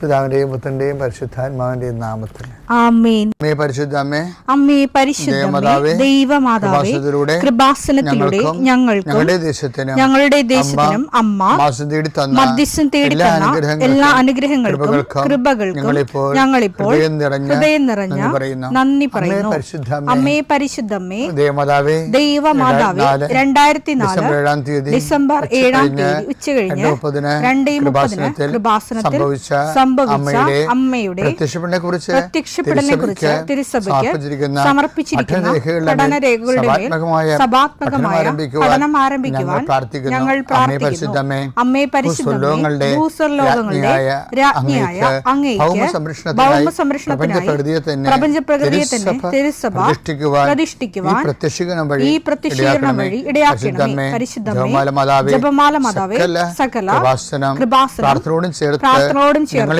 പിതാവിന്റെയും പുത്രന്റെയും പരിശുദ്ധാത്മാവിന്റെയും നാമത്തിൽ. അമ്മേ പരിശുദ്ധ അമ്മേ അമ്മേ പരിശുദ്ധമേ ദേവമാതാവേ, കൃപാസനത്തിലൂടെ ഞങ്ങൾക്കും ഞങ്ങളുടെ ദേശത്തിനും അമ്മ മധ്യസ്ഥം തേടി എല്ലാ തന്ന അനുഗ്രഹങ്ങൾക്കും, എല്ലാ അനുഗ്രഹങ്ങൾക്കും കൃപകൾക്കും ഞങ്ങളിപ്പോൾ ഹൃദയം നിറഞ്ഞ നന്ദി പറയുന്നു. അമ്മേ പരിശുദ്ധ അമ്മേ, അമ്മേ പരിശുദ്ധമ്മേ ദൈവമാതാവേ ദൈവമാതാവേ രണ്ടായിരത്തി നാല് ഡിസംബർ ഏഴാം തീയതി ഡിസംബർ ഉച്ച ഏഴാം കഴിഞ്ഞ് തീയതി ഉച്ച കഴിഞ്ഞ് രണ്ടേ മുപ്പതിന് കൃപാസനത്തിൽ സംഭവിച്ച സംഭവിച്ച അമ്മയുടെ പ്രത്യക്ഷപ്പെടനെ കുറിച്ച് കുറിച്ച് തിരുസഭയ്ക്ക് സമർപ്പിച്ചിരിക്കുന്ന പഠനരേഖകളുടെ മേൽ സഭാത്മകമായ സഭാത്മകമായ പഠനം ആരംഭിക്കുവാൻ ഞങ്ങൾ പ്രാർത്ഥിക്കുന്നു. ഞങ്ങൾ അമ്മേ പരിശുദ്ധമേ, ഭൂസ്വർലോകങ്ങളുടെ രാജ്ഞിയായ അങ്ങേക്ക് തന്നെ തിരുസഭ പ്രതിഷ്ഠിക്കുവാൻ ഈ പ്രത്യക്ഷീകരണം വഴി ഇടയാക്കണമേ. പരിശുദ്ധമേ ജപമാല മാതാവേ സകല കൃപാസനം പ്രാർത്ഥനയോടും ചേർത്ത്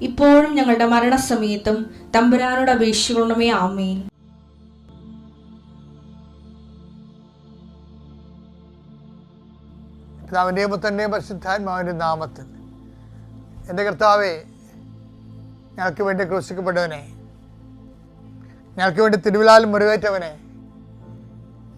ഇപ്പോഴും ഞങ്ങളുടെ മരണസമയത്തും തമ്പുരാനോട് അപേക്ഷിക്കണമേ ആമേൻ. പിതാവിന്റെയും പുത്രന്റെയും പരിശുദ്ധാത്മാവിന്റെ നാമത്തിൽ എന്റെ കർത്താവെ ഞങ്ങൾക്ക് വേണ്ടി ക്രൂശിക്കപ്പെട്ടവനെ ഞങ്ങൾക്ക് വേണ്ടി തിരുവിലാൽ മുറിവേറ്റവനെ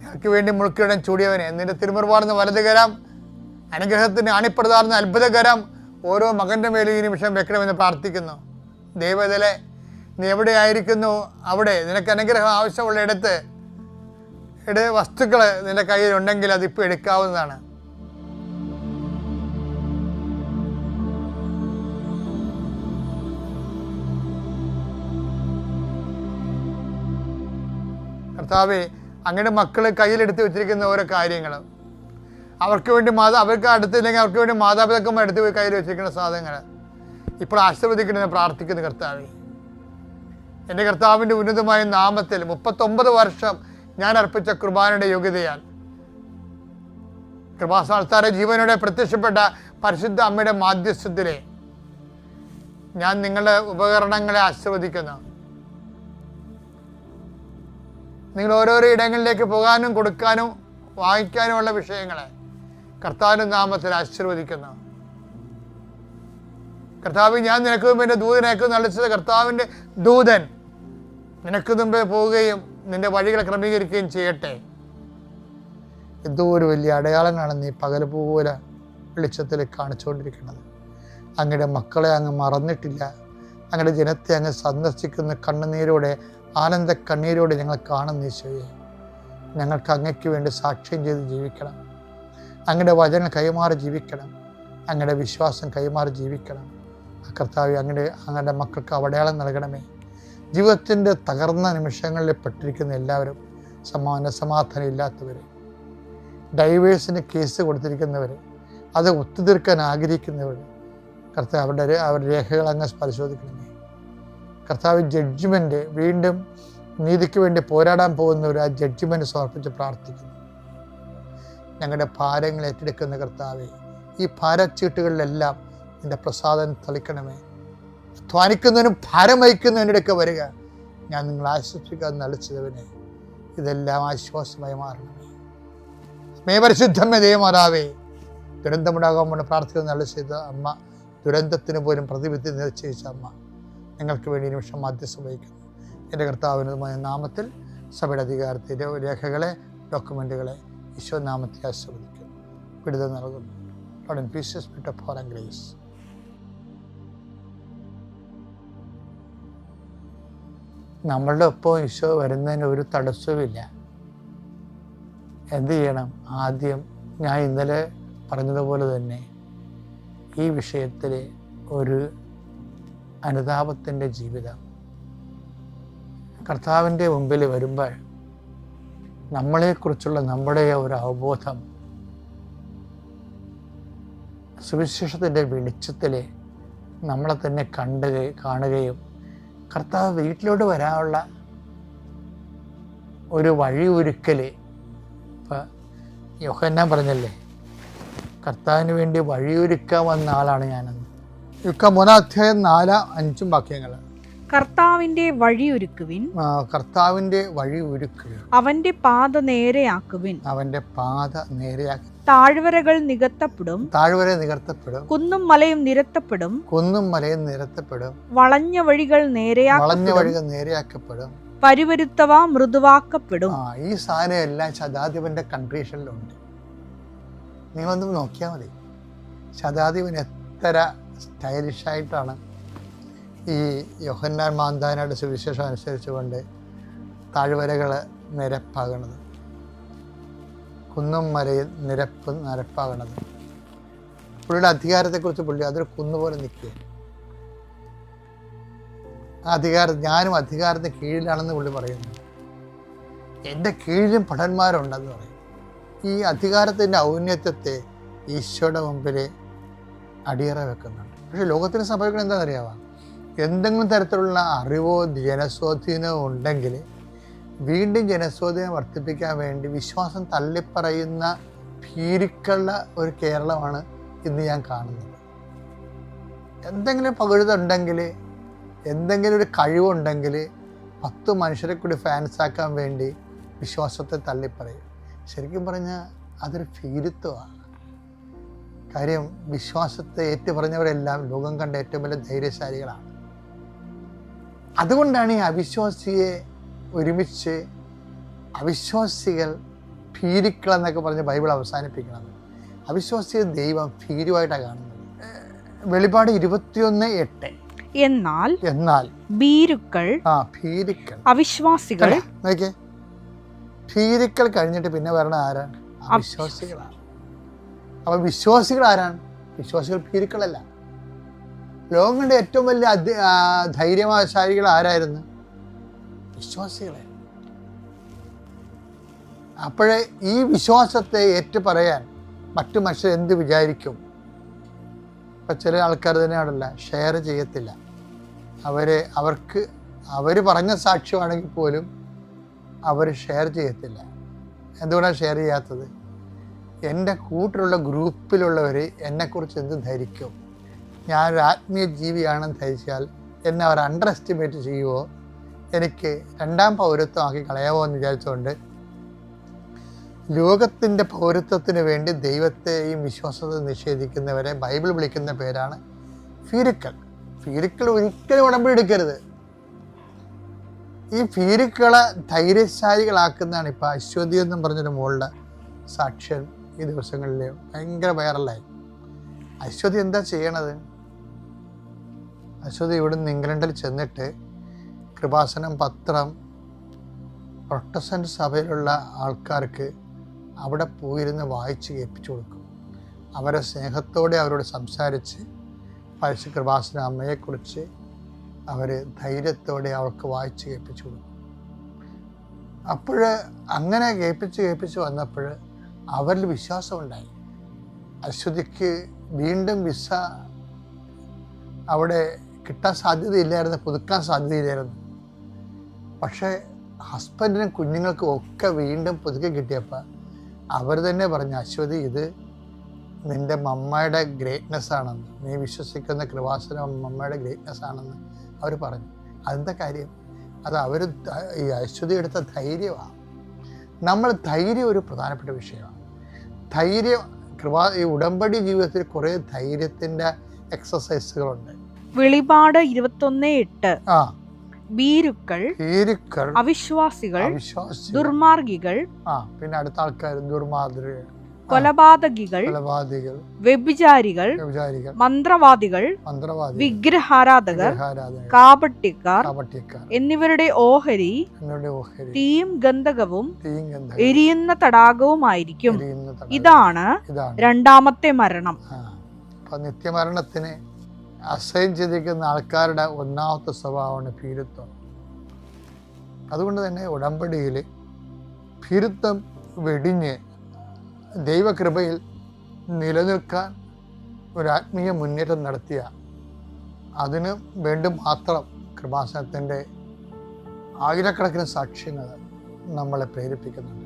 ഞങ്ങൾക്ക് വേണ്ടി മുൾക്കിടം ചൂടിയവനെ നിന്റെ തിരുമുറുപാടുന്ന വലതുകരം അനുഗ്രഹത്തിന് അണിപ്രതാർന്ന അത്ഭുതകരം ഓരോ മകന്റെ മേലും ഈ നിമിഷം വെക്കണമെന്ന് പ്രാർത്ഥിക്കുന്നു. ദൈവത്തിലെ നീ എവിടെയായിരിക്കുന്നു? അവിടെ. നിനക്ക് അനുഗ്രഹം ആവശ്യമുള്ള ഇടത്ത്. ഇട വസ്തുക്കൾ നിന്റെ കയ്യിലുണ്ടെങ്കിൽ അതിപ്പോൾ എടുക്കാവുന്നതാണ്. കർത്താവെ അങ്ങയുടെ മക്കൾ കയ്യിലെടുത്ത് വെച്ചിരിക്കുന്ന ഓരോ കാര്യങ്ങൾ അവർക്ക് വേണ്ടി മാതാ അവർക്ക് അടുത്തില്ലെങ്കിൽ അവർക്ക് വേണ്ടി മാതാപിതാക്കന്മാർ എടുത്ത് പോയി കയ്യിൽ വെച്ചിരിക്കുന്ന സാധനങ്ങൾ ഇപ്പോൾ ആശീർവദിക്കണമെന്ന് പ്രാർത്ഥിക്കുന്നു കർത്താവ്. എന്റെ കർത്താവിന്റെ ഉന്നതമായ നാമത്തിൽ മുപ്പത്തൊമ്പത് വർഷം ഞാൻ അർപ്പിച്ച കുർബാനയുടെ യോഗ്യതയാൽ കൃപാസ്ഥാനത്താരെ ജീവനോടെ പ്രത്യക്ഷപ്പെട്ട പരിശുദ്ധ അമ്മയുടെ മാധ്യസ്ഥത്തിലെ ഞാൻ നിങ്ങളുടെ ഉപകരണങ്ങളെ ആശീർവദിക്കുന്നു. നിങ്ങൾ ഓരോരോ ഇടങ്ങളിലേക്ക് പോകാനും കൊടുക്കാനും വാങ്ങിക്കാനുമുള്ള വിഷയങ്ങളെ കർത്താവിന്റെ നാമത്തിൽ ആശീർവദിക്കുന്നു. കർത്താവ് ഞാൻ നിനക്ക് മുമ്പ് എന്റെ ദൂതനേക്ക് നളിച്ചത് കർത്താവിന്റെ ദൂതൻ നിനക്ക് മുമ്പേ പോവുകയും നിന്റെ വഴികളെ ക്രമീകരിക്കുകയും ചെയ്യട്ടെ. എന്തോ ഒരു വലിയ അടയാളങ്ങളാണ് നീ പകൽ പോലെ വെളിച്ചത്തിൽ കാണിച്ചുകൊണ്ടിരിക്കുന്നത്. അങ്ങയുടെ മക്കളെ അങ്ങ് മറന്നിട്ടില്ല. അങ്ങയുടെ ജനത്തെ അങ്ങ് സന്ദർശിക്കുന്ന കണ്ണുനീരോടെ ആനന്ദ കണ്ണീരോടെ ഞങ്ങൾ കാണുന്ന ഈശോയെ. ഞങ്ങൾക്ക് അങ്ങയ്ക്ക് വേണ്ടി സാക്ഷ്യം ചെയ്ത് ജീവിക്കണം. അങ്ങയുടെ വചനം കൈമാറി ജീവിക്കണം. അങ്ങയുടെ വിശ്വാസം കൈമാറി ജീവിക്കണം. കർത്താവ് അങ്ങയുടെ അങ്ങയുടെ മക്കൾക്ക് അവിടയാളം നൽകണമേ. ജീവിതത്തിന്റെ തകർന്ന നിമിഷങ്ങളിൽ പെട്ടിരിക്കുന്ന എല്ലാവരും സമാന സമാധാനം ഇല്ലാത്തവർ ഡൈവേഴ്സിന് കേസ് കൊടുത്തിരിക്കുന്നവർ അത് ഒത്തുതീർക്കാൻ ആഗ്രഹിക്കുന്നവർ കർത്താവ് അവരുടെ അവരുടെ രേഖകൾ അങ്ങ് പരിശോധിക്കണമേ. കർത്താവ് ജഡ്ജ്മെന്റ് വീണ്ടും നീതിക്ക് വേണ്ടി പോരാടാൻ പോകുന്നവർ ആ ജഡ്ജ്മെന്റ് സമർപ്പിച്ച് പ്രാർത്ഥിക്കുന്നു. ഞങ്ങളുടെ ഭാരങ്ങൾ ഏറ്റെടുക്കുന്ന കർത്താവേ ഈ ഭാരച്ചീട്ടുകളിലെല്ലാം നിന്റെ പ്രസാദം തളിക്കണമേ. അധ്വാനിക്കുന്നതിനും ഭാരം വഹിക്കുന്നതിനിടയ്ക്ക് വരിക. ഞാൻ നിങ്ങൾ ആശ്വസിക്കാൻ നളിച്ചതവനെ ഇതെല്ലാം ആശ്വാസമായി മാറണമേ. മേ ദൈവമാതാവേ ദുരന്തമുണ്ടാകാൻ വേണ്ടി പ്രാർത്ഥിക്കുന്ന നളിച്ചത് അമ്മ ദുരന്തത്തിന് പോലും പ്രതിവിധി നിശ്ചയിച്ച അമ്മ നിങ്ങൾക്ക് വേണ്ടി നിമിഷം മധ്യസ്ഥ വഹിക്കുന്നു. എന്റെ കർത്താവിനുമായ നാമത്തിൽ സഭയുടെ അധികാരത്തിന്റെ രേഖകളെ ഡോക്യുമെന്റുകളെ ഈശോ നാമത്തിൽ ആശ്രവദിക്കുന്നു വിടുതൽ നൽകുന്നു. Lord, in pieces spirit of power and. നമ്മളുടെ ഒപ്പം ഈശോ വരുന്നതിന് ഒരു തടസ്സവുമില്ല. എന്ത് ചെയ്യണം? ആദ്യം ഞാൻ ഇന്നലെ പറഞ്ഞതുപോലെ തന്നെ ഈ വിഷയത്തിൽ ഒരു അനുതാപത്തിന്റെ ജീവിതം. കർത്താവിന്റെ മുമ്പിൽ വരുമ്പോൾ നമ്മളെക്കുറിച്ചുള്ള നമ്മുടെ ഒരു അവബോധം. സുവിശേഷത്തിന്റെ വെളിച്ചത്തിൽ നമ്മളെ തന്നെ കണ്ട് കാണുകയും കർത്താവ് വീട്ടിലോട്ട് വരാനുള്ള ഒരു വഴി ഒരുക്കൽ ഇപ്പം യോഹന്നാൻ പറഞ്ഞല്ലേ കർത്താവിന് വേണ്ടി വഴിയൊരുക്കാൻ വന്ന ആളാണ് ഞാനെന്ന്. യുക്ക മൂന്നാം അധ്യായം നാലാം അഞ്ചും വാക്യങ്ങൾ കർത്താവിന്റെ വഴിയൊരുക്കുവിൻ. കർത്താവിന്റെ വഴി ഒരുക്കുക അവന്റെ പാത നേരെയാക്കുവിൻ. അവന്റെ പാത നേരെയാക്കി താഴ്വരകൾ നികത്തപ്പെടും. താഴ്വര നികർത്തപ്പെടും കുന്നും മലയും നിരത്തപ്പെടും. കുന്നും മലയും നിരത്തപ്പെടും. വളഞ്ഞ വഴികൾ വളഞ്ഞ നേരെയാക്കപ്പെടും വഴികൾ നേരെയാക്കപ്പെടും. പരിവരുത്തവ മൃദുവാക്കപ്പെടും. ഈ സാധനം എല്ലാം ശതാധിപന്റെ കൺട്രീഷനിലുണ്ട് നീ വന്ന് നോക്കിയാൽ മതി. ശതാധിപൻ എത്ര സ്റ്റൈലിഷായിട്ടാണ് ഈ യോഹന്നാൻ മാന്താനയുടെ സുവിശേഷം അനുസരിച്ചുകൊണ്ട് താഴ്വരകൾ നിരപ്പാകണത്. കുന്നും മലയിൽ നിരപ്പ് നിരപ്പാകണത്. പുള്ളിയുടെ അധികാരത്തെക്കുറിച്ച് പുള്ളി അതൊരു കുന്നുപോലെ നിൽക്കുക. ആ അധികാരം ഞാനും അധികാരത്തിന് കീഴിലാണെന്ന് പുള്ളി പറയുന്നു. എന്റെ കീഴിലും ഭടന്മാരുണ്ടെന്ന് പറയും. ഈ അധികാരത്തിന്റെ ഔന്നത്യത്തെ ഈശോയുടെ മുമ്പിൽ അടിയറ വെക്കുന്നുണ്ട്. പക്ഷെ ലോകത്തിന് സംഭവിക്കണം എന്താണെന്നറിയാമോ എന്തെങ്കിലും തരത്തിലുള്ള അറിവോ ജനസ്വാധീനമോ ഉണ്ടെങ്കിൽ വീണ്ടും ജനസ്വാധീനം വർദ്ധിപ്പിക്കാൻ വേണ്ടി വിശ്വാസം തള്ളിപ്പറയുന്ന ഭീരുക്കളുടെ ഒരു കേരളമാണ് ഇന്ന് ഞാൻ കാണുന്നത്. എന്തെങ്കിലും പകുഴുതുണ്ടെങ്കിൽ എന്തെങ്കിലും ഒരു കഴിവുണ്ടെങ്കിൽ പത്ത് മനുഷ്യരെ കൂടി ഫാൻസാക്കാൻ വേണ്ടി വിശ്വാസത്തെ തള്ളിപ്പറയും. ശരിക്കും പറഞ്ഞാൽ അതൊരു ഭീരുത്വമാണ്. കാര്യം വിശ്വാസത്തെ ഏറ്റുപറഞ്ഞവരെല്ലാം ലോകം കണ്ട ഏറ്റവും വലിയ ധൈര്യശാലികളാണ്. അതുകൊണ്ടാണ് ഈ അവിശ്വാസിയെ ഒരുമിച്ച് അവിശ്വാസികൾ ഭീരുക്കൾ എന്നൊക്കെ പറഞ്ഞ് ബൈബിൾ അവസാനിപ്പിക്കുന്നത്. അവിശ്വാസിയെ ദൈവം ഭീരുവായിട്ടാണ് കാണുന്നത്. വെളിപാട് ഇരുപത്തിയൊന്ന് എട്ട്. എന്നാൽ എന്നാൽ ഭീരുക്കൾ ആ ഭീരുക്കൾ. അവിശ്വാസികൾ നോക്കിയേ. ഭീരുക്കൾ കഴിഞ്ഞിട്ട് പിന്നെ വരണ ആരാണ്? അവിശ്വാസികളാണ്. അപ്പൊ വിശ്വാസികൾ ആരാണ്? വിശ്വാസികൾ ഭീരുക്കളല്ല. ലോകങ്ങളുടെ ഏറ്റവും വലിയ അധി ധൈര്യമാശാരികൾ ആരായിരുന്നു? വിശ്വാസികളെ. അപ്പോഴേ ഈ വിശ്വാസത്തെ ഏറ്റു പറയാൻ മറ്റു മനുഷ്യർ എന്ത് വിചാരിക്കും? ഇപ്പം ചില ആൾക്കാർ തന്നെ അവിടെ ഷെയർ ചെയ്യത്തില്ല. അവരെ അവർക്ക് അവർ പറഞ്ഞ സാക്ഷ്യമാണെങ്കിൽ പോലും അവർ ഷെയർ ചെയ്യത്തില്ല. എന്തുകൊണ്ടാണ് ഷെയർ ചെയ്യാത്തത്? എന്റെ കൂട്ടിലുള്ള ഗ്രൂപ്പിലുള്ളവർ എന്നെക്കുറിച്ച് എന്ത് ധരിക്കും? ഞാനൊരു ആത്മീയ ജീവിയാണെന്ന് ധരിച്ചാൽ എന്നെ അവർ അണ്ടർ എസ്റ്റിമേറ്റ് ചെയ്യുമോ എനിക്ക് രണ്ടാം പൗരത്വമാക്കി കളയാമോ എന്ന് വിചാരിച്ചുകൊണ്ട് ലോകത്തിന്റെ പൗരത്വത്തിന് വേണ്ടി ദൈവത്തെയും വിശ്വാസത്തെ നിഷേധിക്കുന്നവരെ ബൈബിൾ വിളിക്കുന്ന പേരാണ് ഫീരുക്കൾ. ഫീരുക്കൾ ഒരിക്കലും ഉടമ്പടി എടുക്കരുത്. ഈ ഫീരുക്കളെ ധൈര്യശാലികളാക്കുന്നതാണ് ഇപ്പോൾ അശ്വതി എന്നും പറഞ്ഞൊരു മോളുടെ സാക്ഷ്യം ഈ ദിവസങ്ങളിൽ ഭയങ്കര വൈറലായി അശ്വതി എന്താ ചെയ്യണത്? അശ്വതി ഇവിടുന്ന് ഇംഗ്ലണ്ടിൽ ചെന്നിട്ട് കൃപാസനം പത്രം പ്രൊട്ടസ്റ്റന്റ് സഭയിലുള്ള ആൾക്കാർക്ക് അവിടെ പോയിരുന്ന് വായിച്ച് കേൾപ്പിച്ചു കൊടുക്കും. അവരെ സ്നേഹത്തോടെ അവരോട് സംസാരിച്ച് പരിശു കൃപാസന അമ്മയെക്കുറിച്ച് അവർ ധൈര്യത്തോടെ അവർക്ക് വായിച്ച് കേൾപ്പിച്ചു കൊടുക്കും. അപ്പോൾ അങ്ങനെ കേൾപ്പിച്ച് കേൾപ്പിച്ച് വന്നപ്പോൾ അവരിൽ വിശ്വാസമുണ്ടായി. അശ്വതിക്ക് വീണ്ടും വിസ അവിടെ കിട്ടാൻ സാധ്യതയില്ലായിരുന്നു പുതുക്കാൻ സാധ്യതയില്ലായിരുന്നു. പക്ഷേ ഹസ്ബൻഡിനും കുഞ്ഞുങ്ങൾക്കും ഒക്കെ വീണ്ടും പുതുക്കി കിട്ടിയപ്പോൾ അവർ തന്നെ പറഞ്ഞു അശ്വതി ഇത് നിന്റെ മമ്മയുടെ ഗ്രേറ്റ്നെസ് ആണെന്ന് നീ വിശ്വസിക്കുന്ന കൃപാസന മമ്മയുടെ ഗ്രേറ്റ്നെസ് ആണെന്ന് അവർ പറഞ്ഞു. അതെന്താ കാര്യം? അത് അവർ ഈ അശ്വതി എടുത്ത ധൈര്യമാണ്. നമ്മൾ ധൈര്യം ഒരു പ്രധാനപ്പെട്ട വിഷയമാണ്. ധൈര്യം കൃപാ ഈ ഉടമ്പടി ജീവിതത്തിൽ കുറേ ധൈര്യത്തിന്റെ എക്സസൈസുകളുണ്ട് വെളിപാട് ഇരുപത്തൊന്ന് എട്ട്. ഭീരുക്കൾ ഭീരുക്കൾ അവിശ്വാസികൾ അവിശ്വാസി ദുർമാർഗികൾ പിന്നെ അടുത്ത ആൾക്കാർ ദുർമാർഗികൾ കൊലപാതകികൾ കൊലപാതകികൾ. വ്യഭിചാരികൾ വ്യഭിചാരികൾ. മന്ത്രവാദികൾ മന്ത്രവാദികൾ. വിഗ്രഹാരാധകർ കാപട്ടിക്കാർ കാപട്യക്കാർ കാപട്യക്കാർ. എന്നിവരുടെ ഓഹരി തീയും ഗന്ധകവും എരിയുന്ന തടാകവുമായിരിക്കും. ഇതാണ് രണ്ടാമത്തെ മരണം. നിത്യമരണത്തിന് അസൈൻ ചെയ്തിരിക്കുന്ന ആൾക്കാരുടെ ഒന്നാമത്തെ സ്വഭാവമാണ് ഭീരുത്വം. അതുകൊണ്ട് തന്നെ ഉടമ്പടിയിൽ ഭീരുത്വം വെടിഞ്ഞ് ദൈവകൃപയിൽ നിലനിൽക്കാൻ ഒരു ആത്മീയ മുന്നേറ്റം നടത്തിയ അതിന് വേണ്ടി മാത്രം കൃപാസനത്തിന്റെ ആയിരക്കണക്കിന് സാക്ഷ്യങ്ങൾ നമ്മളെ പ്രേരിപ്പിക്കുന്നുണ്ട്.